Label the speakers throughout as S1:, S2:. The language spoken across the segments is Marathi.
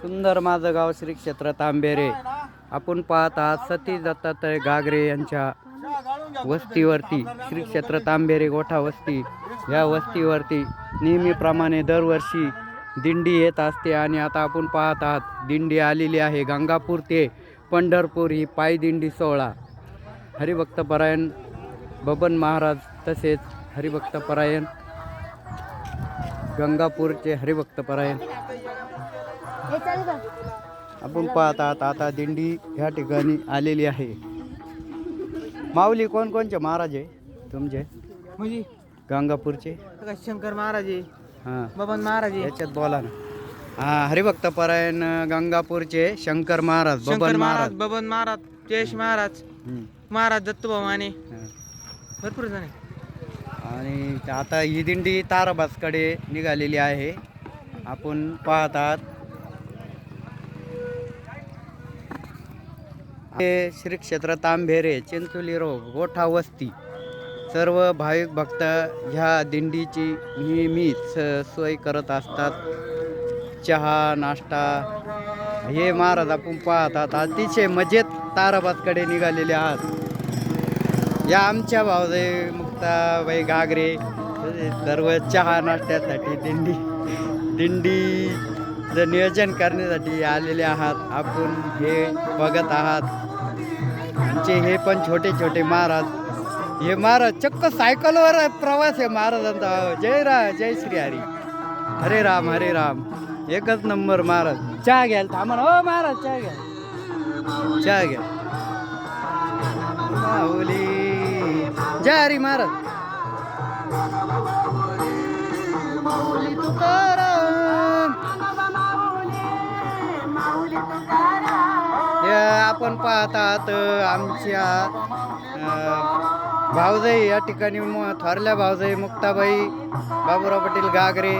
S1: सुंदर माझं गाव श्री क्षेत्र तांबेरे. आपण पाहत आहात सतीश दत्तात्रय गागरे यांच्या वस्तीवरती श्री क्षेत्र तांबेरे गोठा वस्ती. या वस्तीवरती नेहमीप्रमाणे दरवर्षी दिंडी येत असते आणि आता आपण पाहत आहात दिंडी आलेली आहे गंगापूर ते पंढरपूर ही पायदिंडी सोहळा. हरिभक्तपरायण बबन महाराज तसेच हरिभक्तपरायण गंगापूरचे हरिभक्तपरायण. आपण पाहत आहात आता दिंडी ह्या ठिकाणी आलेली आहे. माऊली कोणकोणचे महाराज आहे तुमचे?
S2: म्हणजे
S1: गंगापूरचे?
S2: शंकर महाराज आहे.
S1: हां.
S2: बबन महाराज आहे.
S1: याच्यात बोला ना. हां हरिभक्तपरायण गंगापूरचे शंकर महाराज
S2: शंकर
S1: बबन
S2: महाराज
S1: महाराज.
S2: बबन महाराज जयेश महाराज
S1: हम्म.
S2: महाराज दत्तूभाऊ माने
S1: हां.
S2: भरपूर जण आहे
S1: आणि आता ही दिंडी ताराबासकडे निघालेली आहे. आपण पाहत हे श्री क्षेत्र तांबेरे चिंचोली रोग गोठा वस्ती. सर्व भाविक भक्त ह्या दिंडीची नेहमीच सोय करत असतात. चहा नाश्ता हे महाराज आपण पाहत आहात अतिशय मजेत ताराबादकडे निघालेले आहात. या आमच्या भावजाई मुक्ताबाई गागरे सर्व चहा नाश्त्यासाठी दिंडी दिंडीचं नियोजन करण्यासाठी आलेले आहात. आपण हे बघत आहात. आमचे हे पण छोटे छोटे महाराज. हे महाराज चक्क सायकलवर प्रवास आहे महाराजांचा. जय रा जय श्री हरी. हरे राम हरे राम. एकच नंबर महाराज. चहा घ्याल थांबा हो महाराज चहा घ्या. चहा घ्या. माऊली. जय हरी महाराज. तुकाराम. हे आपण पाहत आहात आमच्या अं, भावजाई या ठिकाणी म- थोरल्या भावजाई मुक्ताबाई बाबुराव पाटील गागरे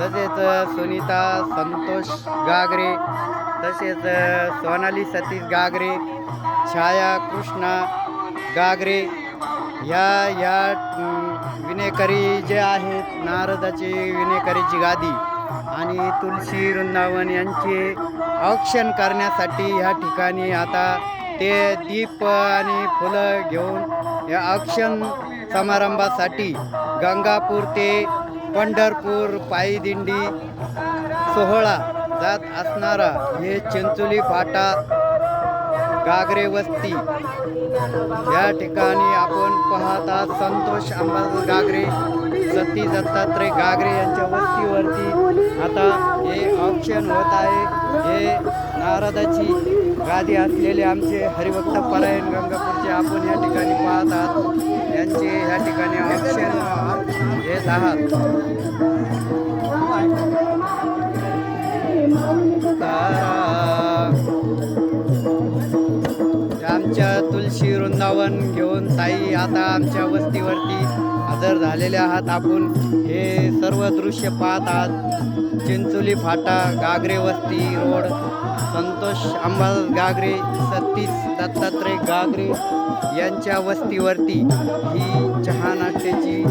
S1: तसेच सुनीता संतोष गागरे तसेच सोनाली सतीश गागरे छाया कृष्णा गागरे ह्या या विनेकरी जे आहेत नारदाची विनेकरीची गादी. आणि तुलसी वृंदावन यांचे औक्षण करण्यासाठी ह्या ठिकाणी आता ते दीप आणि फुलं घेऊन या औक्षण समारंभासाठी गंगापूर ते पंढरपूर पायीदिंडी सोहळा जात असणारा हे चिंचोली फाटा गागरे वस्ती. या ठिकाणी आपण पाहता संतोष अंबादास गागरे सती दत्तात्रय गागरे यांच्या वस्तीवरती आता हे ऑप्शन होत आहे. हे नारदाची गादी असलेले आमचे हरिभक्त परायण गंगापूरचे आपण या ठिकाणी पाहत आहात. यांचे या ठिकाणी ऑप्शन घेत आहात. आमच्या तुलसी वृंदावन घेऊन ताई आता आमच्या वस्तीवरती हजर झालेले आहात आपण हे सर्व दृश्य पाहत आहात चिंचोली फाटा गागरे वस्ती रोड संतोष अंबादास गागरे सतीश दत्तात्रय गागरे यांच्या वस्तीवरती ही चहा नाश्त्याची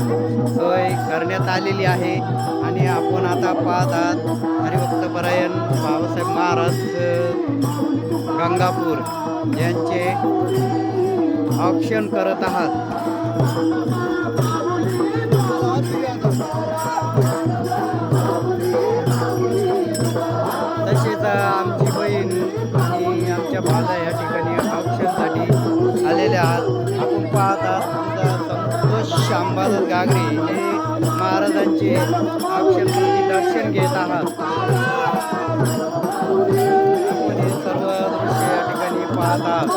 S1: सोय करण्यात आलेली आहे. आणि आपण आता पाहत आहात हरिभक्तपरायण बाबासाहेब महाराज गंगापूर यांचे ऑप्शन करत आहात. संतोष अंबादास गागरे हे महाराजांचे ऑप्शनसाठी दर्शन घेत आहात. सर्व दृश्य या ठिकाणी पाहत आहात.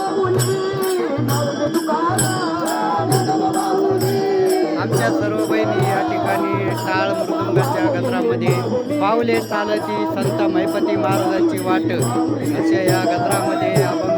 S1: आमच्या सर्व बहिणी या ठिकाणी टाळ मृदुंगाच्या गजरामध्ये पावले चालती संत महिपती महाराजांची वाट. अशा या गजरामध्ये
S3: आपण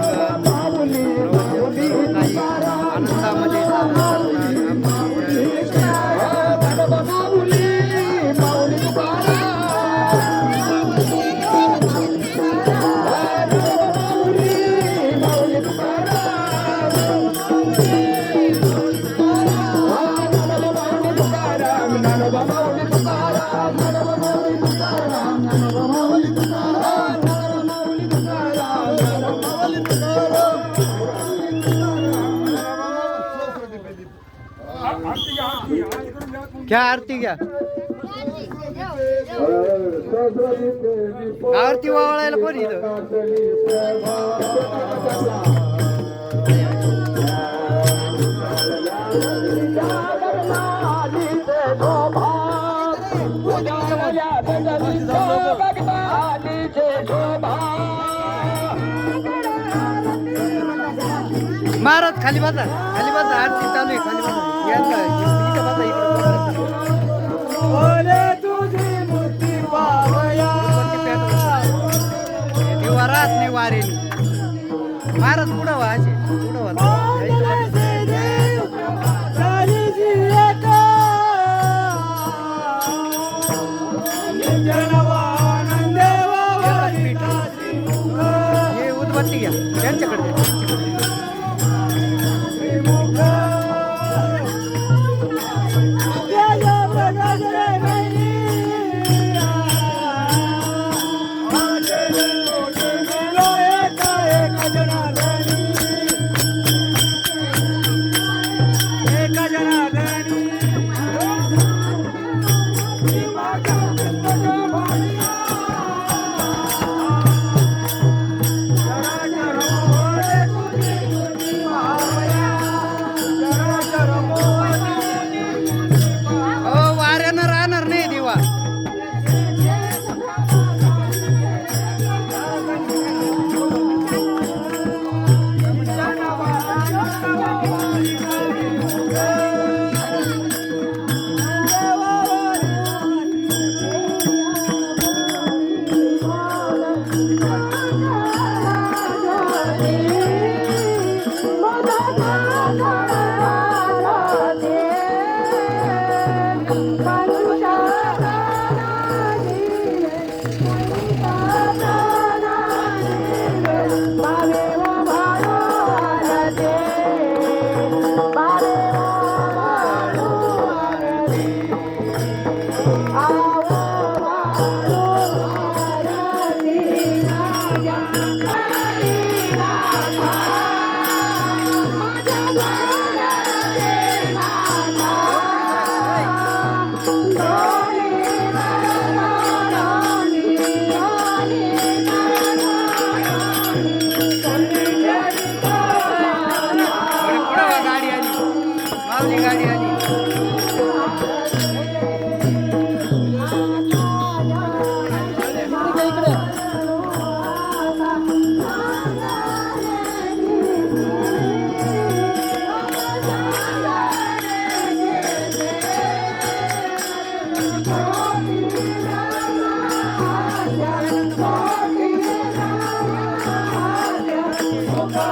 S3: आरती घ्या. आरती वावळायला कोण इथं. महाराज खाली बसा. खाली बसा. आरती चालू आहे. खाली बसा. या बसा. इकडं नाही वारेने महाराज पुढं व्हा पुढं व्हा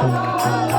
S1: Deus.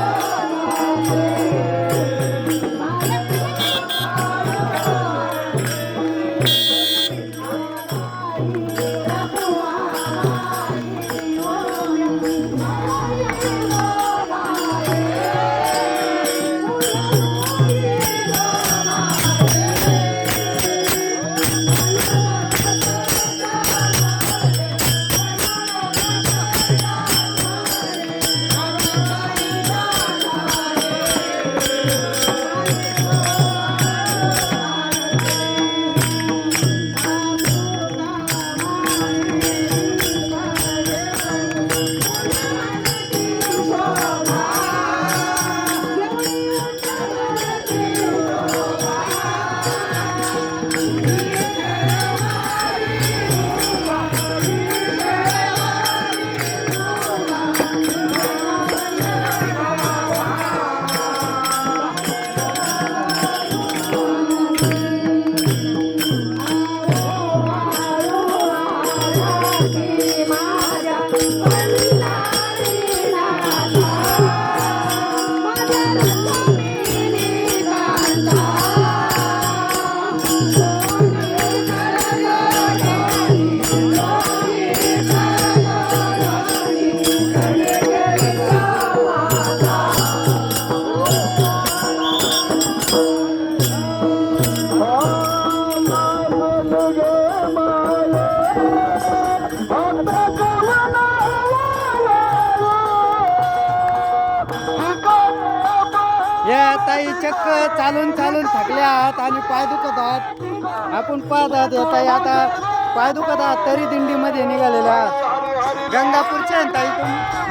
S1: थकले आहात आणि पाय दुखत आहात. आपण पाहत आहात या आता पाय दुखत आहात तरी दिंडीमध्ये निघालेले आहात. गंगापूरचे ताई तुम्ही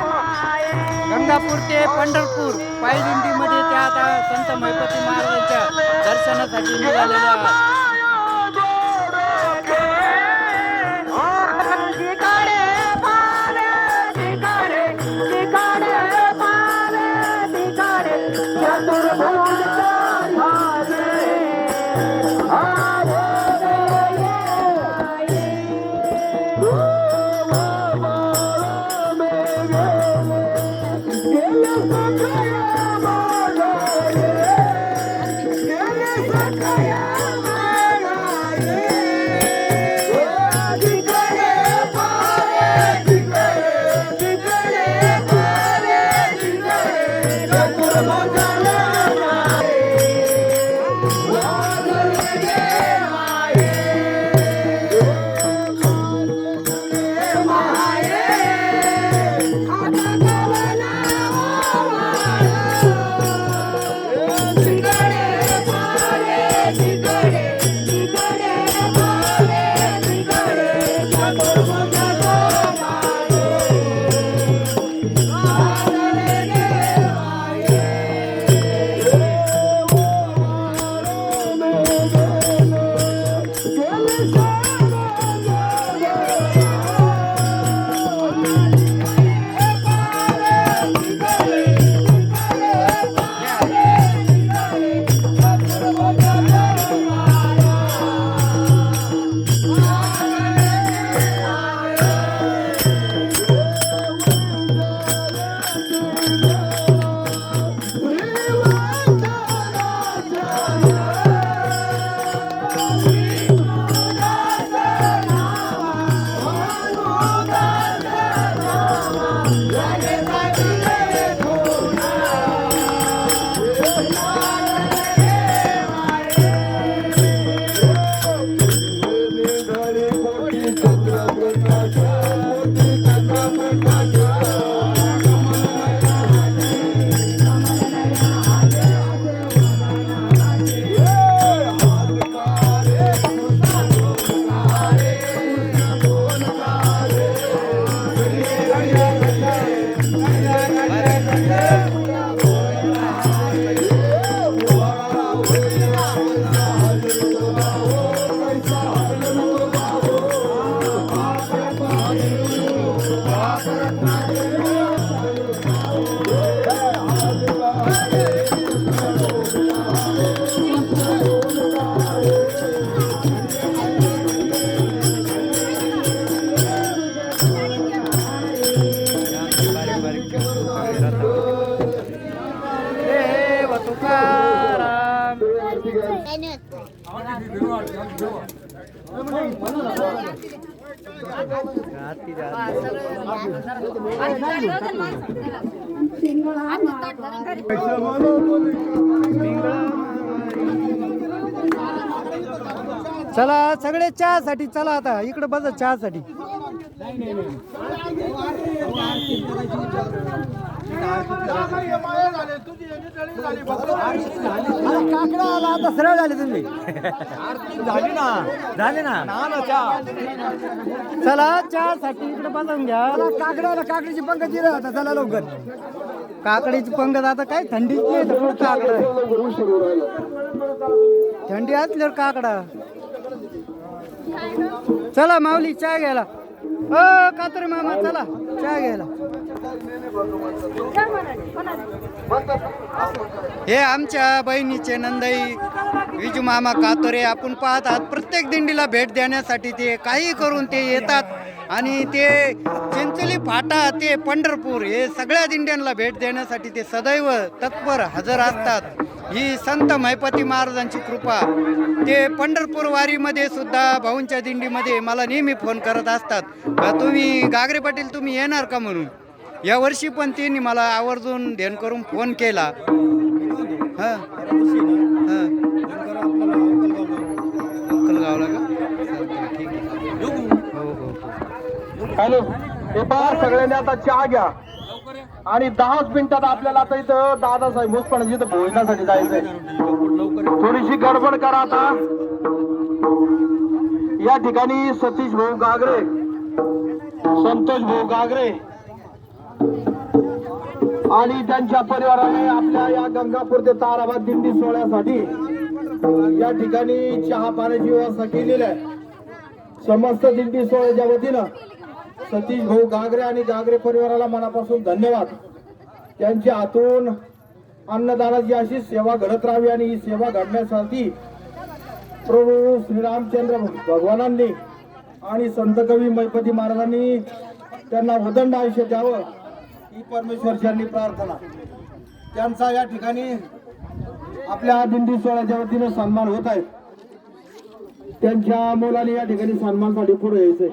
S1: गंगापूर ते पंढरपूर पायी दिंडीमध्ये त्या आता संत महिपती महाराजांच्या दर्शनासाठी निघालेल्या आहात. Take चला सगळे चहासाठी चला आता. इकडे बस चहासाठी. काकडा आला आता सरळ झाले तुम्ही. झाली ना. झाले ना? चला चहासाठी इकडे बसवून घ्या. काकड्याला काकडीची पंगत दिलं आता चला लवकर. काकडीची पंगत आता काय थंडीच नाही तर कुठं काकडा आहे? थंडी असल्यावर काकडा. चला माऊली चहा घ्यायला. अ कातर मामा चला चहा घ्यायला. हे आमच्या बहिणीचे नंदाई विजू मामा कातोरे आपण पाहत आहात प्रत्येक दिंडीला भेट देण्यासाठी ते काही करून ते येतात. आणि ते चिंचली फाटा ते पंढरपूर हे सगळ्या दिंड्यांना भेट देण्यासाठी ते सदैव तत्पर हजर असतात. ही संत महिपती महाराजांची कृपा. ते पंढरपूर वारीमध्ये सुद्धा भाऊंच्या दिंडीमध्ये मला नेहमी फोन करत असतात. तुम्ही गागरे पाटील तुम्ही येणार का म्हणून? या वर्षी पण त्यांनी मला आवर्जून ध्यान करून फोन केला. हां. हां. अक्कलगावला का? ठीक आहे. हो, हो हो
S4: हॅलो हे पहा सगळ्यांनी आता चहा घ्या. आणि दहाच मिनिटात आपल्याला आता इथं दादासाहेब मुसपण जिथं भोजनासाठी जायचंय. थोडीशी गडबड करा आता. या ठिकाणी सतीश भाऊ गागरे संतोष भाऊ गागरे आणि त्यांच्या परिवाराने आपल्या या गंगापूर ते ताराबाद दिंडी सोहळ्यासाठी या ठिकाणी चहा पाण्याची व्यवस्था केलेली आहे. समस्त दिंडी सोहळ्याच्या वतीनं सतीश भाऊ गागरे आणि गागरे परिवाराला मनापासून धन्यवाद. त्यांच्या हातून अन्नदानाची अशी सेवा घडत राहावी आणि ही सेवा घडण्यासाठी प्रभू श्रीरामचंद्र भगवानांनी आणि संत कवी मैपती महाराजांनी त्यांना उदंड आयुष्य द्यावं. ही परमेश्वरच्यांनी प्रार्थना. त्यांचा या ठिकाणी आपल्या दिंडी सोहळ्याच्या वतीनं सन्मान होत आहे. त्यांच्या मुलाने या ठिकाणी सन्मानसाठी पुढे यायचंय.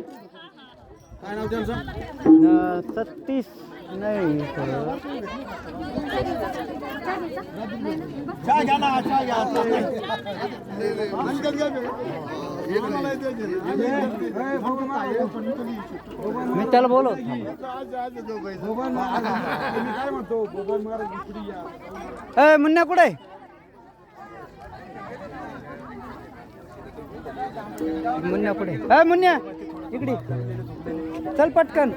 S4: काय नाव त्यांचं?
S1: सत्तीस नाही खरं.
S4: चहा घ्या ना चहा घ्या
S1: मी त्याला बोलवत ए मुन्या कुठे? मुन्या कुठे? ए मुन्या इकडे चल पटकन.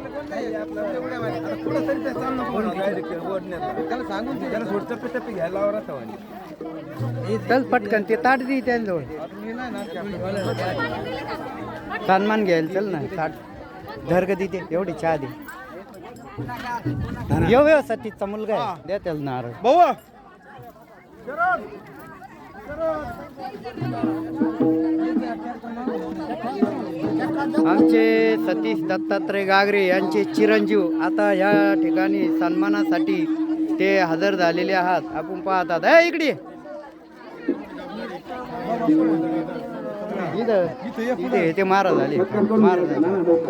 S1: चल पटकन ते ताट दे त्यांजवळ. सन्मान घ्यायला चल ना ताट. धर्ग दे एवढी चहा दे. येऊ येऊ सतीचा मुलगा आहे. द्या त्याला नारळ.
S4: भाऊ.
S1: आमचे सतीश दत्तात्रय गागरे यांचे चिरंजीव आता या ठिकाणी सन्मानासाठी ते हजर झालेले आहात. आपण पाहतात ए इकडे इथे. ते मारा झाले मारा झाले.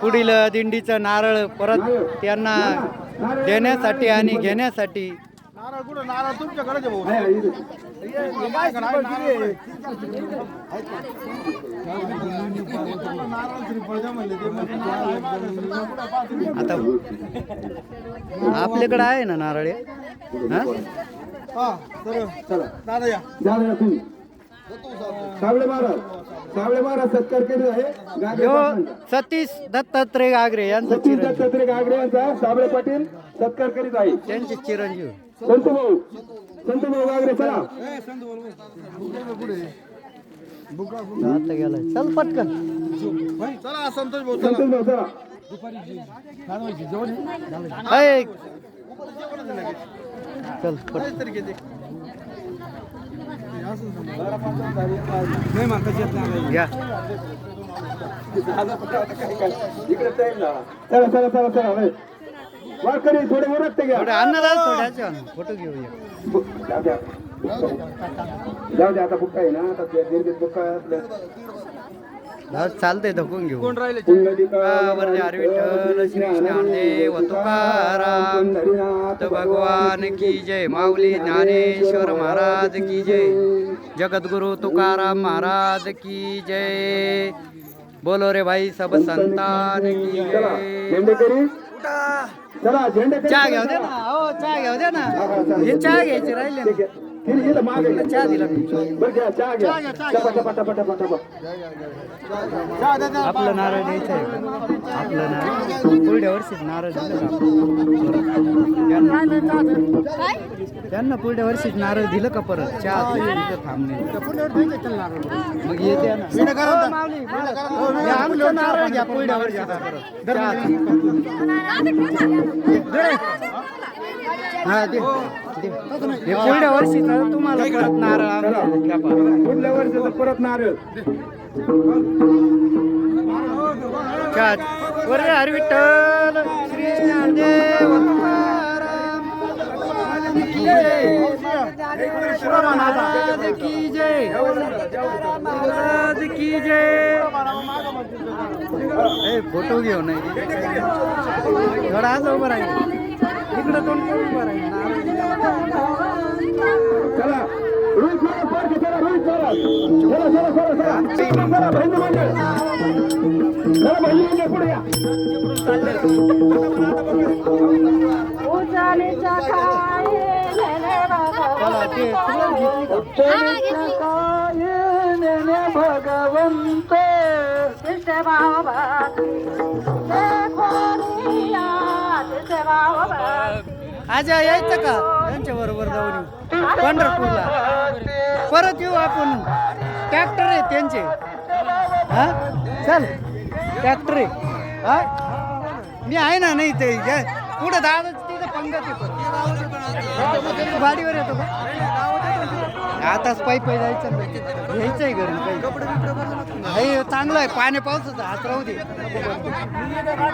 S1: पुढील दिंडीचं नारळ परत त्यांना देण्यासाठी आणि घेण्यासाठी
S4: नारळ कुठं? नारळ तुमच्याकडे भाऊ. काय नारळ आहे? नारळ श्रीफळ द्या म्हणले ते
S1: आता आपल्याकडे आहे ना नारळ हे?
S4: तर चला. दादा या. दादा तुम्ही. सावळे महाराज सावळे महाराज सत्कार केले आहे गागरे पाटलांचा.
S1: सतीश दत्तात्रय गागरे यांचा
S4: सतीश
S1: चिरंजीव.
S4: दत्तात्रय गागरे यांचा सावळे पाटील सत्कार करीत आहे.
S1: त्यांचे चिरंजीव.
S4: संत भाऊ संत भाऊ गागरे चला.
S1: आता गेलाय. चल पटकन.
S4: चला संतोष भाऊ संतोष भाऊ चला.
S1: ऐ. चल पट- घ्या
S4: इकडे टाइम झाला. चला चला चला चला होय. वारकरी थोडे वरत घ्या.
S1: थोडे अन्नदान थोड्याचे फोटो घेऊया
S4: जाऊ द्या आता बुक्का आहे ना आता बुक्का
S1: चालतंय धकून घेऊ.
S4: पुंडलिका
S1: वरदार विठ्ठल श्री ज्ञानदेव तुकाराम भगवान की जय माऊली ज्ञानेश्वर महाराज की जय जगद्गुरु तुकाराम महाराज की जय. बोलो रे भाई सब संतान की जय. चहा घ्याव दे ना. हो चहा घ्याव दे ना. हे चहा घ्यायचे राहिले ना.
S4: हिरी इथं मागे घ्या.
S1: चहा दिला मी.
S4: बरं घ्या चहा घ्या टपा टपा टपा टपा टपा
S1: आपलं नारळ द्यायचं आहे? आपलं नारळ पुढल्या वर्षीच नारळ दिलं? त्यांना- पुढल्या वर्षीच नारळ दिलं का परत चहा थांबणे मग येते ना नारळ घ्या पुढल्या चहा. हा दे. हे पुढल्या वर्षीचा तुम्हाला परत नारळ.
S4: पुढल्या वर्षी परत नारळ
S1: हरी विठ्ठल श्री ज्ञानदेव तुकाराम की जय महाराज की जय महाराज की जय ए फोटो घेऊ नाही थोडा आज उभं राहील इकडं राहील नारळ.
S4: चला रोहित महाराज चला रोहित महाराज चला चला चला चला चला बहिणी म्हणजे चला बहिणी म्हणजे पुढे या? भगवंत
S1: आज यायचं का? त्यांच्या बरोबर जाऊन येऊ. पंढरपूरला. परत येऊ आपण. ट्रॅक्टर आहे त्यांचे. हा? चल. ट्रॅक्टर आहे. हा? मी आहे ना नाही ते. या- पुढं दादा तिथं पंगत येतो. गाडीवर येतो का? आताच पायी पायी जायचं ना. आहे घरून काही. हे चांगलं आहे पाणी पावसाचं हात राहू दे.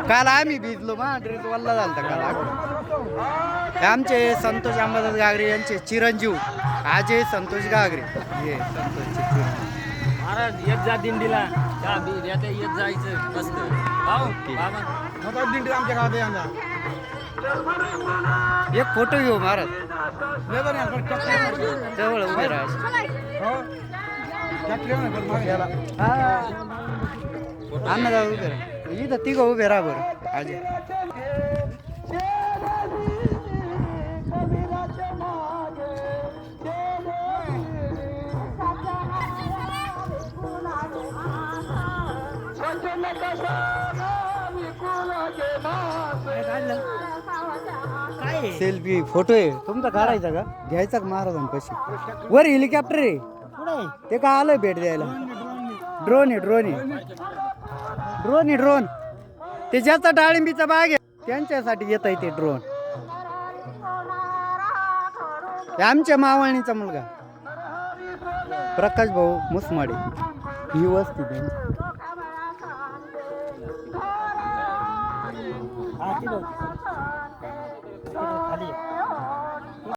S1: काल आम्ही भिजलो मा ड्रेस वल्ला झालता काल. हे आमचे संतोष अंबादास गागरे यांचे चिरंजीव. आजे संतोष गागरे हे संतोषचे चिरंजीव
S5: महाराज येत जा दिंडीला. जायचं. मस्त. भाऊ बाबा.
S4: दिंडी आमच्या गावात.
S1: एक फोटो घेऊ महाराज. जवळ उभे राहा. अन्नदा उभे राहा इथं तिघं उभे राहा बरं आजे सेल्फी फोटो आहे. तुमचा काढायचा का? घ्यायचा का महाराजांपाशी? वर हेलिकॉप्टर आहे. ते का आलंय भेट द्यायला? ड्रोन आहे ड्रोन आहे. ड्रोन आहे ड्रोन ते ज्याचा डाळिंबीचा बाग आहे त्यांच्यासाठी येत आहे ते ड्रोन आमच्या मावळणीचा मुलगा. प्रकाश भाऊ मुसमाडे. ही वस्ती त्यांची